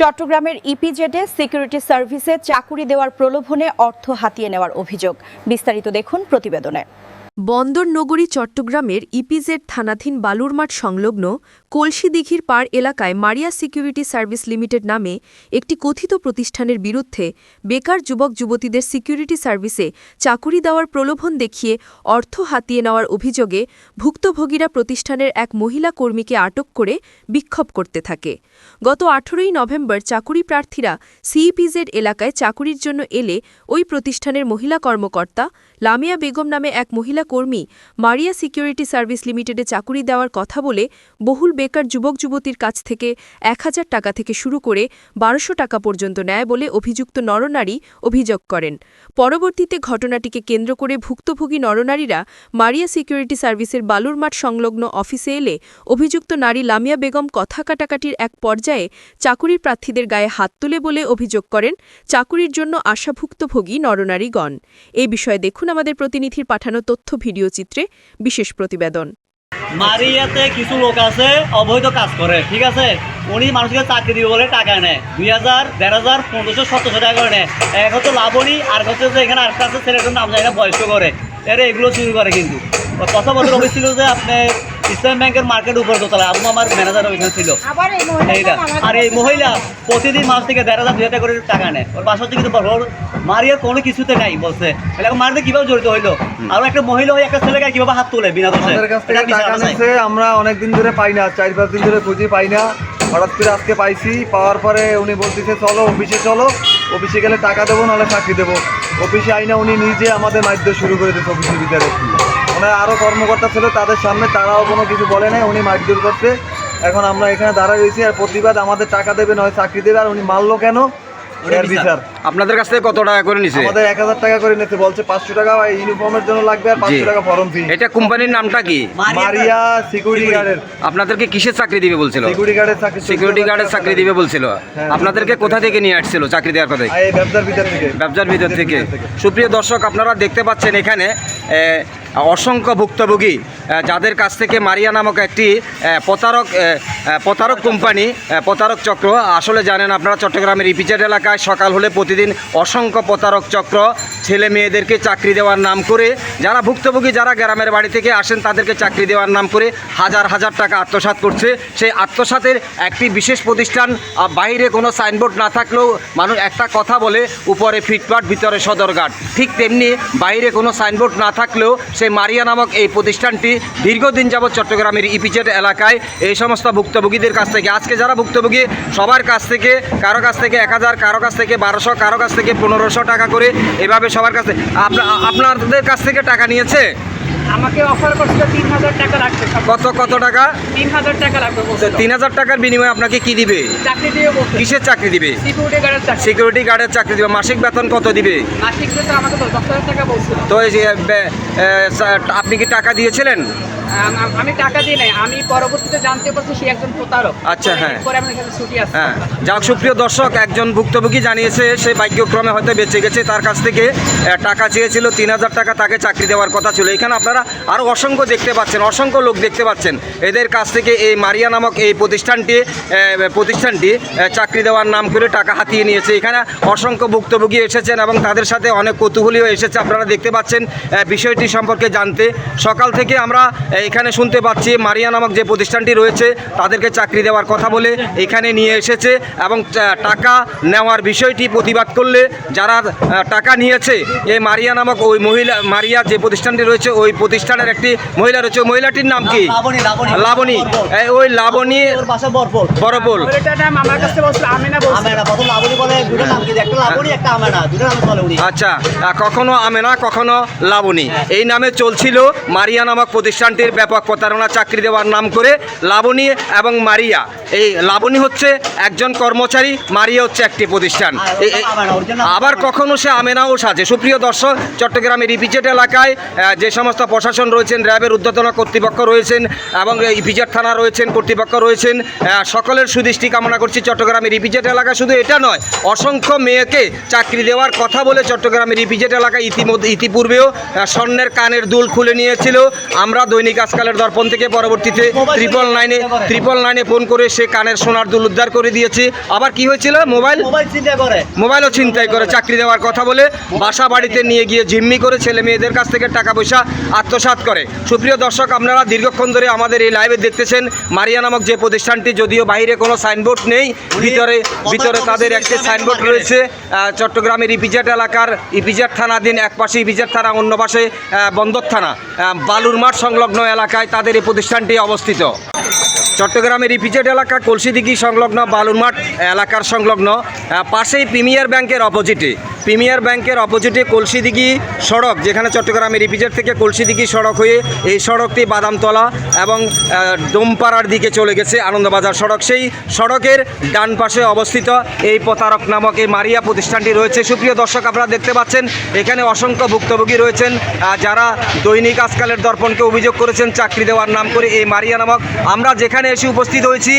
চট্টগ্রামের ইপিজেডে সিকিউরিটি সার্ভিসে চাকুরি দেওয়ার প্রলোভনে অর্থ হাতিয়ে নেওয়ার অভিযোগ। বিস্তারিত দেখুন প্রতিবেদনে। বন্দর নগরী চট্টগ্রামের ইপিজেড থানাধীন বালুরমাঠ সংলগ্ন কলসি দিঘির পাড় এলাকায় মারিয়া সিকিউরিটি সার্ভিস লিমিটেড নামে একটি কথিত প্রতিষ্ঠানের বিরুদ্ধে বেকার যুবক যুবতীদের সিকিউরিটি সার্ভিসে চাকুরি দেওয়ার প্রলোভন দেখিয়ে অর্থ হাতিয়ে নেওয়ার অভিযোগে ভুক্তভোগীরা প্রতিষ্ঠানের এক মহিলা কর্মীকে আটক করে বিক্ষোভ করতে থাকে। গত আঠেরোই নভেম্বর চাকুরি প্রার্থীরা সিইপিজেড এলাকায় চাকুরির জন্য এলে ওই প্রতিষ্ঠানের মহিলা কর্মকর্তা লামিয়া বেগম নামে এক মহিলা কর্মী মারিয়া সিকিউরিটি সার্ভিস লিমিটেডে চাকুরি দেওয়ার কথা বলে বহুল বেকার যুবক যুবতীর কাছ থেকে এক হাজার টাকা থেকে শুরু করে বারোশো টাকা পর্যন্ত নেয় বলে অভিযুক্ত নরনারী অভিযোগ করেন। পরবর্তীতে ঘটনাটিকে কেন্দ্র করে ভুক্তভোগী নরনারীরা মারিয়া সিকিউরিটি সার্ভিসের বালুরমাঠ সংলগ্ন অফিসে এলে অভিযুক্ত নারী লামিয়া বেগম কথা কাটাকাটির এক পর্যায়ে চাকুরির প্রার্থীদের গায়ে হাত তুলে বলে অভিযোগ করেন চাকুরির জন্য আশাভুক্তভোগী নরনারীগণ। এই বিষয়ে দেখুন আমাদের প্রতিনিধির পাঠানো তথ্য ভিডিও চিত্রে বিশেষ প্রতিবেদন। মারিয়াতে কিছু লোক আছে, অবৈধ কাজ করে, ঠিক আছে? উনি মানুষকে চাকরি দিবে বলে টাকা নেয়। দুই হাজার, দেড় হাজার, পনেরোশো, সতেরোশো টাকা করে নেয়। এক হচ্ছে লাবণী আর হচ্ছে যে এখানে আরেকটা আছে, ছেলেটার নাম জানি না, বয়স্ক করে। এরা এগুলো চুরি করে কিন্তু। কথা বলতে ছিল যে আপনি ইসলাম ব্যাংকের মার্কেট উপর দোতলা আবু আমার ম্যানেজার ওইখানে ছিল। এইটা আর এই মহিলা প্রতিদিন মাস থেকে দেড় হাজার দুই হাজার করে টাকা নেয়। ওর বাসা হচ্ছে কিন্তু ওর মারিয়ার কোনো কিছুতে নাই বলছে। তাহলে এখন মারিতে কীভাবে জড়িত হইল? আর একটা মহিলা হয়ে একটা ছেলেকে কীভাবে হাত তোলে বিনা দোষে? আমরা অনেক দিন ধরে পাই না চার পাঁচ দিন ধরে খুঁজি পাই না। হঠাৎ করে আজকে পাইছি পাওয়ার পরে উনি বলতেছে চলো অফিসে চলো অফিসে গেলে টাকা দেবো নাহলে চাকরি দেবো। অফিসে আইনা উনি নিজে আমাদের মাধ্যমে শুরু করে দিয়েছে অফিসের ভিতরে। ওনার আরও কর্মকর্তা ছিল তাদের সামনে তারাও কোনো কিছু বলে নাই উনি মারধর করছে। এখন আমরা এখানে দাঁড়ায় রয়েছি আর প্রতিবাদ আমাদের টাকা দেবে নয় চাকরি দেবে আর উনি মারলো কেন? বিচার। আপনাদের কাছ থেকে কত টাকা করে নিছে? আমাদের এক হাজার টাকা করে নিতে বলছে পাঁচশো টাকা ইউনিফর্মের জন্য লাগবে আর পাঁচশো টাকা ফর্ম ফি এটা কোম্পানির নামটা কি? মারিয়া সিকিউরিটি গার্ডের আপনাদেরকে কিসের চাকরি দিবে বলছিল? সিকিউরিটি গার্ডের চাকরি সিকিউরিটি গার্ডের চাকরি দিবে বলছিল। হ্যাঁ। আপনাদেরকে কোথা থেকে নিয়ে আসছিল চাকরি দেওয়ার কথা? এই ব্যবসার ভিতর থেকে। ব্যবসার ভিতর থেকে। সুপ্রিয় দর্শক আপনারা দেখতে পাচ্ছেন এখানে অসংখ্য ভুক্তভোগী যাদের কাছ থেকে মারিয়া নামক একটি প্রতারক প্রতারক কোম্পানি প্রতারক চক্র, আসলে জানেন আপনারা চট্টগ্রামের ইপিজেড এলাকায় সকাল হলে প্রতিদিন অসংখ্য প্রতারক চক্র, ছেলে মেয়েদেরকে চাকরি দেওয়ার নাম করে, যারা ভুক্তভোগী, যারা গ্রামের বাড়ি থেকে আসেন তাদেরকে চাকরি দেওয়ার নাম করে হাজার হাজার টাকা আত্মসাৎ করছে। সেই আত্মসাতের একটি বিশেষ প্রতিষ্ঠান বাইরে কোনো সাইনবোর্ড না থাকলেও মানুষ একটা কথা বলে, উপরে ফিটপাট, ভিতরে সদরঘাট। ঠিক তেমনি বাইরে কোনো সাইনবোর্ড না থাকলেও সেই মারিয়া নামক এই প্রতিষ্ঠানটি দীর্ঘদিন যাবৎ চট্টগ্রামের ইপিজেড এলাকায় এই সমস্ত ভুক্তভোগীদের কাছ থেকে, আজকে যারা ভুক্তভোগী, সবার কাছ থেকে, কারও কাছ থেকে এক হাজার, কারও কাছ থেকে বারোশো, কারও কাছ থেকে পনেরোশো টাকা করে এভাবে সবার কাছ থেকে আপনাদের কাছ থেকে টাকা নিয়েছে? আমাকে অফার করছিল তিন হাজার টাকা কত কত টাকা? তিন হাজার টাকা লাগবে তিন হাজার টাকার বিনিময়ে আপনাকে কি দিবে? চাকরি কিসের চাকরি দিবে? সিকিউরিটি গার্ডের চাকরি। সিকিউরিটি গার্ডের চাকরি দিবে। মাসিক বেতন কত দিবে? মাসিক বেতন আমাকে তো দশ হাজার টাকা বলছিল। আপনি কি টাকা দিয়েছিলেন? আম- টাকা দিই নাই। আমি পরবর্তীতে জানতে পারছি সে একজন প্রতারক। আচ্ছা, হ্যাঁ। হ্যাঁ। যাক সুপ্রিয় দর্শক একজন ভুক্তভোগী জানিয়েছে সে ভাগ্যক্রমে হয়তো বেঁচে গেছে। তার কাছ থেকে টাকা চেয়েছিল তিন হাজার টাকা তাকে চাকরি দেওয়ার কথা ছিল। এখানে আপনারা আরও অসংখ্য দেখতে পাচ্ছেন। অসংখ্য লোক দেখতে পাচ্ছেন। এদের কাছ থেকে এই মারিয়া নামক এই প্রতিষ্ঠানটি প্রতিষ্ঠানটি চাকরি দেওয়ার নাম করে টাকা হাতিয়ে নিয়েছে। এখানে অসংখ্য ভুক্তভোগী এসেছেন এবং তাদের সাথে অনেক কৌতূহলীও এসেছে। আপনারা দেখতে পাচ্ছেন বিষয়টি সম্পর্কে জানতে। সকাল থেকে আমরা এখানে শুনতে পাচ্ছি মারিয়া নামক যে প্রতিষ্ঠানটি রয়েছে, তাদেরকে চাকরি দেওয়ার কথা বলে এখানে নিয়ে এসেছে এবং টাকা নেওয়ার বিষয়টি প্রতিবাদ করলে যারা টাকা নিয়েছে এই মারিয়া নামক ওই মহিলা, মারিয়া যে প্রতিষ্ঠানটি রয়েছে, ওই প্রতিষ্ঠানের একটি মহিলা রয়েছে। মহিলাটির নাম কি? লাবণী, লাবণী। লাবণী। এই ওই লাবণী ওর বরবল ওইটার নাম আমার কাছে বলছিল আমিনা বলছিল। আমেনা প্রথম লাবণী বলে দুটো নাম কি? একটা লাবণী একটা আমেনা। দুটো নাম চলে উনি। আচ্ছা কখনো আমেনা কখনো লাবণী। এই নামে চলছিল মারিয়া নামক প্রতিষ্ঠানটির ব্যাপক প্রতারণা চাকরি দেওয়ার নাম করে লাবণী এবং মারিয়া। এই লাবণী হচ্ছে একজন কর্মচারী মারিয়া হচ্ছে একটি প্রতিষ্ঠান। original আবার কখনো সে আমেনাও সাজে। সুপ্রিয় দর্শক চট্টগ্রামের ইপিজেড এলাকায় যে সমস্ত প্রশাসন রয়েছেন র্যাবের ঊর্ধ্বতন কর্তৃপক্ষ রয়েছেন এবং ইপিজেড থানা রয়েছেন কর্তৃপক্ষ রয়েছেন। সকলের সুদৃষ্টি কামনা করছি চট্টগ্রামের ইপিজেড এলাকা। শুধু এটা নয় অসংখ্য মেয়েকে চাকরি দেওয়ার কথা বলে চট্টগ্রামের ইপিজেড এলাকায় ইতিমধ্যে ইতিপূর্বেও স্বর্ণের কানের দুল খুলে নিয়েছিল। আমরা দৈনিক আজকালের দর্পণ থেকে পরবর্তীতে ত্রিপল নাইনে ত্রিপল নাইনে ফোন করে সে কানের সোনার দুল উদ্ধার করে দিয়েছে। আবার কি হয়েছিল? মোবাইল? মোবাইলও ছিনতাই করে চাকরি দেওয়ার কথা বলে বাসা বাড়িতে নিয়ে গিয়ে জিম্মি করে ছেলে মেয়েদের কাছ থেকে টাকা পয়সা আত্মসাৎ করে। সুপ্রিয় দর্শক আপনারা দীর্ঘক্ষণ ধরে আমাদের এই লাইভে দেখতেছেন মারিয়া নামক যে প্রতিষ্ঠানটি যদিও বাইরে কোনো সাইনবোর্ড নেই ভিতরে ভিতরে তাদের একটি সাইনবোর্ড রয়েছে চট্টগ্রামের ইপিজেট এলাকার ইপিজেট থানাধীন এক পাশে ইপিজেট থানা অন্য পাশে বন্দর থানা বালুরমাঠ সংলগ্ন এলাকায় তাদের এই প্রতিষ্ঠানটি অবস্থিত। চট্টগ্রামের ইপিজেড এলাকা কলসিদিঘি সংলগ্ন বালুরমাঠ এলাকার সংলগ্ন পাশেই প্রিমিয়ার ব্যাংকের অপোজিটে প্রিমিয়ার ব্যাংকের অপোজিটে কলসিদিঘি সড়ক, যেখানে চট্টগ্রামের ইপিজেড থেকে কলসিদিঘি সড়ক হয়ে এই সড়কটি বাদামতলা এবং ডোমপাড়ার দিকে চলে গেছে আনন্দবাজার সড়ক। সেই সড়কের ডান পাশে অবস্থিত এই প্রতারক নামক এই মারিয়া প্রতিষ্ঠানটি রয়েছে। সুপ্রিয় দর্শক, আপনারা দেখতে পাচ্ছেন, এখানে অসংখ্য ভুক্তভোগী রয়েছেন যারা দৈনিক আজকালের দর্পণকে অভিযোগ করেছেন, চাকরি দেওয়ার নাম করে এই মারিয়া নামক। আমরা যেখানে এসে উপস্থিত হয়েছি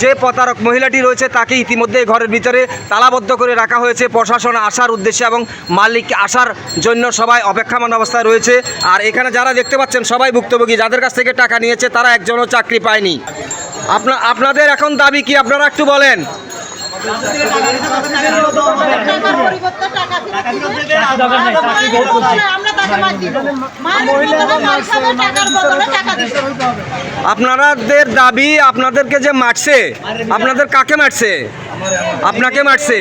যে প্রতারক মহিলাটি রয়েছে তাকে ইতিমধ্যে ঘরের ভিতরে তালাবদ্ধ করে রাখা হয়েছে। প্রশাসন আসার উদ্দেশ্যে এবং মালিক আসার জন্য সবাই অপেক্ষামান অবস্থায় রয়েছে। আর এখানে যারা দেখতে পাচ্ছেন, সবাই ভুক্তভোগী, যাদের কাছ থেকে টাকা নিয়েছে, তারা একজনও চাকরি পায়নি। আপনা, আপনাদের এখন দাবি কি? আপনারা একটু বলেন। আমরা আপনাদের দাবি আপনাদেরকে যে মারছে আপনাদের কাকে মারছে? আপনাকে মারছে।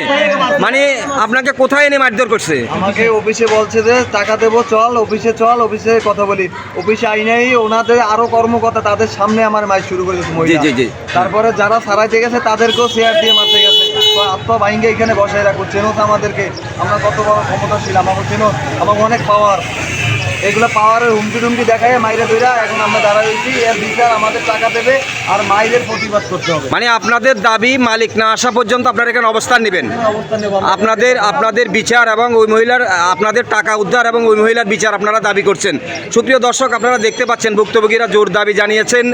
মানে আপনাকে কোথায় এনে মারধর করছে? আমাকে অফিসে বলছে যে টাকা দেবো চল অফিসে চল অফিসে কথা বলি। অফিসে আইনেই ওনাদের আরও কর্মকর্তা তাদের সামনে আমার মাইক শুরু করে দিয়েছে। তারপরে যারা সারাইতে গেছে তাদেরকেও শেয়ার দিয়ে মারতে গেছে আইনকে এখানে বসায় রাখো। চেনো আমাদেরকে। আমরা কত বড় ক্ষমতাশীল, আমাকে চেনো? আমাকে অনেক পাওয়ার এগুলো পাওয়ারের হুমকি টুমকি দেখায় মাইরে ধরা এখন আমরা দাঁড়াইছি এর বিচার আমাদের টাকা দেবে আর মাইরের প্রতিবাদ করতে হবে। মানে আপনাদের দাবি মালিক না আসা পর্যন্ত আপনারা এখানে অবস্থান নেবেন। আপনাদের আপনাদের বিচার এবং ওই মহিলার আপনাদের টাকা উদ্ধার এবং ওই মহিলার বিচার আপনারা দাবি করছেন। সুপ্রিয় দর্শক আপনারা দেখতে পাচ্ছেন ভুক্তভোগীরা জোর দাবি জানিয়েছেন।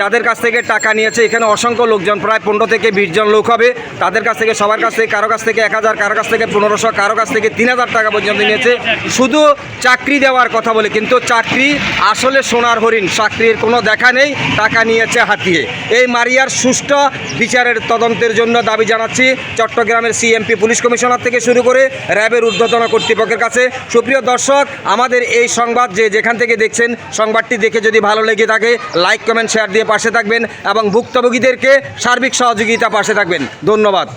যাদের কাছ থেকে টাকা নিয়েছে এখানে অসংখ্য লোকজন প্রায় পনেরো থেকে বিশ জন লোক হবে। তাদের কাছ থেকে সবার কাছ থেকে কারও কাছ থেকে এক হাজার কারও কাছ থেকে পনেরোশো কারও কাছ থেকে তিন হাজার টাকা পর্যন্ত নিয়েছে। শুধু চাকরি দেওয়ার কথা বলে, কিন্তু চাকরি আসলে সোনার হরিণ, চাকরির কোনো দেখা নেই, টাকা নিয়েছে হাতিয়ে। এই মারিয়ার সুষ্ঠু বিচারের তদন্তের জন্য দাবি জানাচ্ছি চট্টগ্রামের সিএমপি পুলিশ কমিশনার থেকে শুরু করে র্যাবের ঊর্ধ্বতন কর্তৃপক্ষের কাছে। সুপ্রিয় দর্শক, আমাদের এই সংবাদ যে যেখান থেকে দেখছেন, সংবাদটি দেখে যদি ভালো লেগে থাকে, লাইক, কমেন্ট, শেয়ার দিয়ে পাশে থাকবেন এবং ভুক্তভোগীদেরকে সার্বিক সহযোগিতা পাশে থাকবেন। ধন্যবাদ।